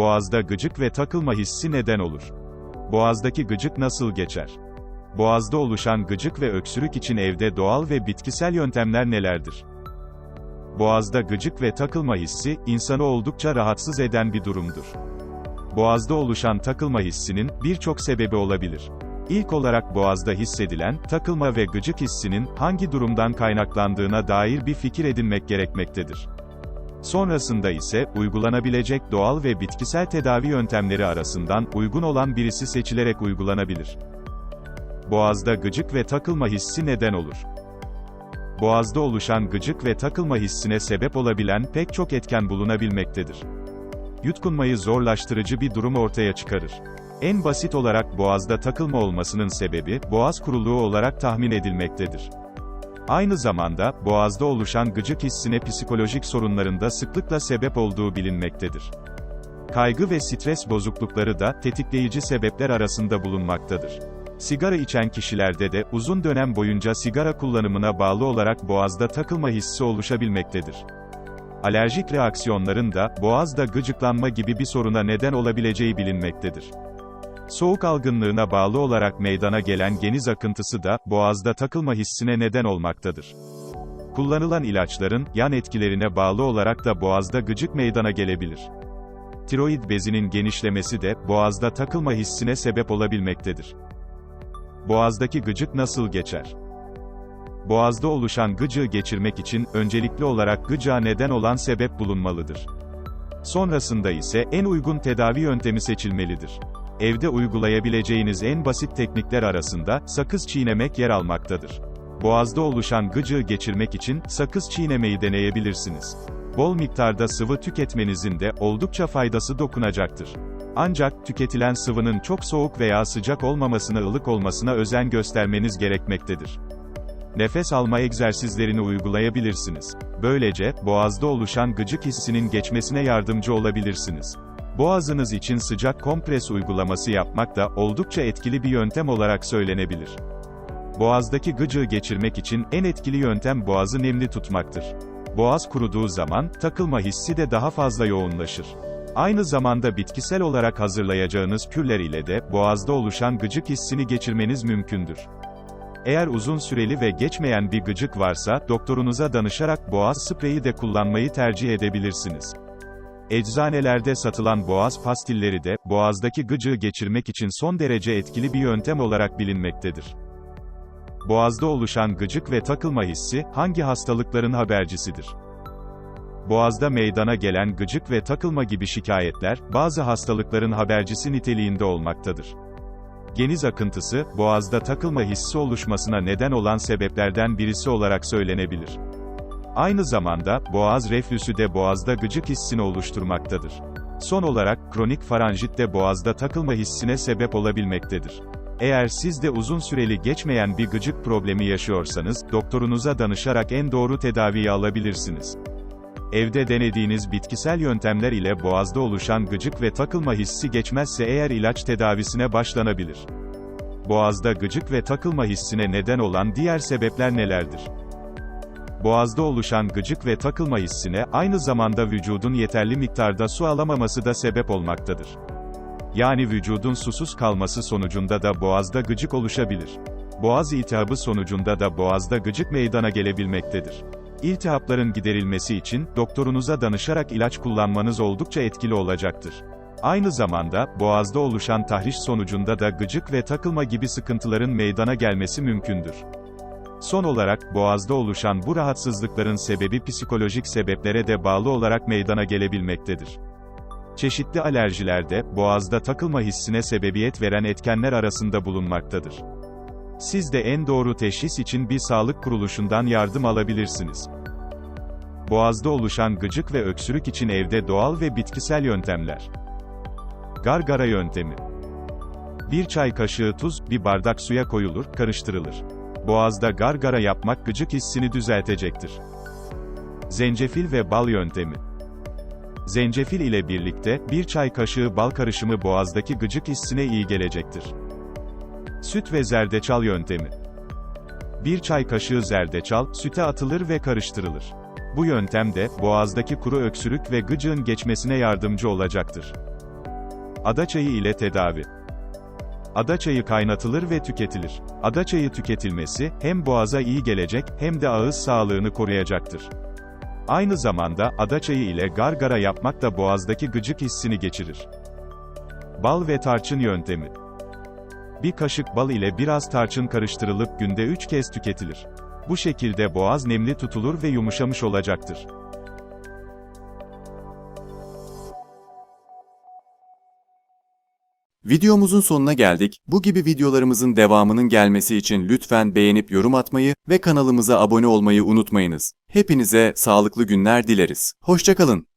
Boğazda gıcık ve takılma hissi neden olur? Boğazdaki gıcık nasıl geçer? Boğazda oluşan gıcık ve öksürük için evde doğal ve bitkisel yöntemler nelerdir? Boğazda gıcık ve takılma hissi, insanı oldukça rahatsız eden bir durumdur. Boğazda oluşan takılma hissinin, birçok sebebi olabilir. İlk olarak boğazda hissedilen, takılma ve gıcık hissinin, hangi durumdan kaynaklandığına dair bir fikir edinmek gerekmektedir. Sonrasında ise, uygulanabilecek doğal ve bitkisel tedavi yöntemleri arasından, uygun olan birisi seçilerek uygulanabilir. Boğazda gıcık ve takılma hissi neden olur? Boğazda oluşan gıcık ve takılma hissine sebep olabilen pek çok etken bulunabilmektedir. Yutkunmayı zorlaştırıcı bir durum ortaya çıkarır. En basit olarak boğazda takılma olmasının sebebi, boğaz kuruluğu olarak tahmin edilmektedir. Aynı zamanda, boğazda oluşan gıcık hissine psikolojik sorunlarında sıklıkla sebep olduğu bilinmektedir. Kaygı ve stres bozuklukları da, tetikleyici sebepler arasında bulunmaktadır. Sigara içen kişilerde de, uzun dönem boyunca sigara kullanımına bağlı olarak boğazda takılma hissi oluşabilmektedir. Alerjik reaksiyonların da, boğazda gıcıklanma gibi bir soruna neden olabileceği bilinmektedir. Soğuk algınlığına bağlı olarak meydana gelen geniz akıntısı da, boğazda takılma hissine neden olmaktadır. Kullanılan ilaçların, yan etkilerine bağlı olarak da boğazda gıcık meydana gelebilir. Tiroid bezinin genişlemesi de, boğazda takılma hissine sebep olabilmektedir. Boğazdaki gıcık nasıl geçer? Boğazda oluşan gıcığı geçirmek için, öncelikli olarak gıcığa neden olan sebep bulunmalıdır. Sonrasında ise, en uygun tedavi yöntemi seçilmelidir. Evde uygulayabileceğiniz en basit teknikler arasında, sakız çiğnemek yer almaktadır. Boğazda oluşan gıcığı geçirmek için, sakız çiğnemeyi deneyebilirsiniz. Bol miktarda sıvı tüketmenizin de, oldukça faydası dokunacaktır. Ancak, tüketilen sıvının çok soğuk veya sıcak olmamasına ılık olmasına özen göstermeniz gerekmektedir. Nefes alma egzersizlerini uygulayabilirsiniz. Böylece, boğazda oluşan gıcık hissinin geçmesine yardımcı olabilirsiniz. Boğazınız için sıcak kompres uygulaması yapmak da, oldukça etkili bir yöntem olarak söylenebilir. Boğazdaki gıcığı geçirmek için, en etkili yöntem boğazı nemli tutmaktır. Boğaz kuruduğu zaman, takılma hissi de daha fazla yoğunlaşır. Aynı zamanda bitkisel olarak hazırlayacağınız kürler ile de, boğazda oluşan gıcık hissini geçirmeniz mümkündür. Eğer uzun süreli ve geçmeyen bir gıcık varsa, doktorunuza danışarak boğaz spreyi de kullanmayı tercih edebilirsiniz. Eczanelerde satılan boğaz pastilleri de, boğazdaki gıcığı geçirmek için son derece etkili bir yöntem olarak bilinmektedir. Boğazda oluşan gıcık ve takılma hissi, hangi hastalıkların habercisidir? Boğazda meydana gelen gıcık ve takılma gibi şikayetler, bazı hastalıkların habercisi niteliğinde olmaktadır. Geniz akıntısı, boğazda takılma hissi oluşmasına neden olan sebeplerden birisi olarak söylenebilir. Aynı zamanda, boğaz reflüsü de boğazda gıcık hissini oluşturmaktadır. Son olarak, kronik faranjit de boğazda takılma hissine sebep olabilmektedir. Eğer siz de uzun süreli geçmeyen bir gıcık problemi yaşıyorsanız, doktorunuza danışarak en doğru tedaviyi alabilirsiniz. Evde denediğiniz bitkisel yöntemler ile boğazda oluşan gıcık ve takılma hissi geçmezse eğer ilaç tedavisine başlanabilir. Boğazda gıcık ve takılma hissine neden olan diğer sebepler nelerdir? Boğazda oluşan gıcık ve takılma hissine, aynı zamanda vücudun yeterli miktarda su alamaması da sebep olmaktadır. Yani vücudun susuz kalması sonucunda da boğazda gıcık oluşabilir. Boğaz iltihabı sonucunda da boğazda gıcık meydana gelebilmektedir. İltihapların giderilmesi için, doktorunuza danışarak ilaç kullanmanız oldukça etkili olacaktır. Aynı zamanda, boğazda oluşan tahriş sonucunda da gıcık ve takılma gibi sıkıntıların meydana gelmesi mümkündür. Son olarak, boğazda oluşan bu rahatsızlıkların sebebi psikolojik sebeplere de bağlı olarak meydana gelebilmektedir. Çeşitli alerjilerde, boğazda takılma hissine sebebiyet veren etkenler arasında bulunmaktadır. Siz de en doğru teşhis için bir sağlık kuruluşundan yardım alabilirsiniz. Boğazda oluşan gıcık ve öksürük için evde doğal ve bitkisel yöntemler. Gargara yöntemi. Bir çay kaşığı tuz, bir bardak suya koyulur, karıştırılır. Boğazda gargara yapmak gıcık hissini düzeltecektir. Zencefil ve bal yöntemi. Zencefil ile birlikte, bir çay kaşığı bal karışımı boğazdaki gıcık hissine iyi gelecektir. Süt ve zerdeçal yöntemi. Bir çay kaşığı zerdeçal, süte atılır ve karıştırılır. Bu yöntem de, boğazdaki kuru öksürük ve gıcığın geçmesine yardımcı olacaktır. Ada çayı ile tedavi. Ada çayı kaynatılır ve tüketilir. Ada çayı tüketilmesi, hem boğaza iyi gelecek, hem de ağız sağlığını koruyacaktır. Aynı zamanda, ada çayı ile gargara yapmak da boğazdaki gıcık hissini geçirir. Bal ve tarçın yöntemi. Bir kaşık bal ile biraz tarçın karıştırılıp günde 3 kez tüketilir. Bu şekilde boğaz nemli tutulur ve yumuşamış olacaktır. Videomuzun sonuna geldik. Bu gibi videolarımızın devamının gelmesi için lütfen beğenip yorum atmayı ve kanalımıza abone olmayı unutmayınız. Hepinize sağlıklı günler dileriz. Hoşçakalın.